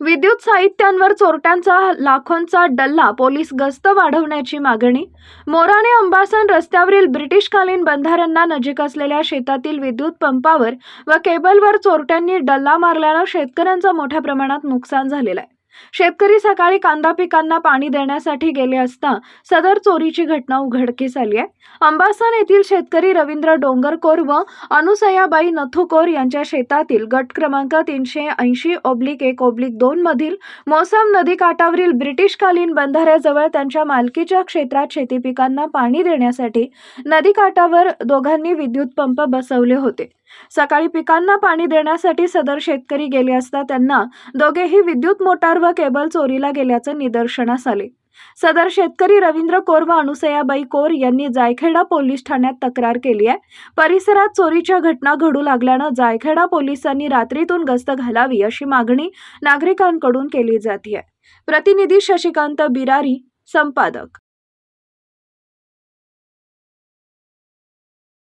विद्युत साहित्यांवर चोरट्यांचा लाखोंचा डल्ला पोलीस गस्त वाढवण्याची मागणी. मोराणे अंबासन रस्त्यावरील ब्रिटिशकालीन बंधाऱ्यांना नजीक असलेल्या शेतातील विद्युत पंपावर व केबलवर चोरट्यांनी डल्ला मारल्यानं शेतकऱ्यांचं मोठ्या प्रमाणात नुकसान झालेलं आहे. शेतकरी सकाळी कांदा पिकांना पाणी देण्यासाठी गेले असता सदर चोरीची घटना उघडकीस आली आहे. अंबासन येथील शेतकरी रवींद्र डोंगरकोर व अनुसयाबाई नथुकोर यांच्या शेतातील गट क्रमांक तीनशे ऐंशी ओब्लिक एक ओब्लिक दोन मधील मोसम नदी काठावरील ब्रिटिशकालीन बंधाऱ्याजवळ त्यांच्या मालकीच्या क्षेत्रात शेती पिकांना पाणी देण्यासाठी नदी काठावर दोघांनी विद्युत पंप बसवले होते. सकाळी पिकांना पाणी देण्यासाठी सदर शेतकरी गेले असता त्यांना दोघेही विद्युत मोटार व केबल चोरीला गेल्याचं निदर्शनास आले. सदर शेतकरी रवींद्र कोर व अनुसयाबाई कोर यांनी जायखेडा पोलीस ठाण्यात तक्रार केली आहे. परिसरात चोरीच्या घटना घडू लागल्यानं जायखेडा पोलिसांनी रात्रीतून गस्त घालावी अशी मागणी नागरिकांकडून केली जाते प्रतिनिधी शशिकांत बिरारी संपादक.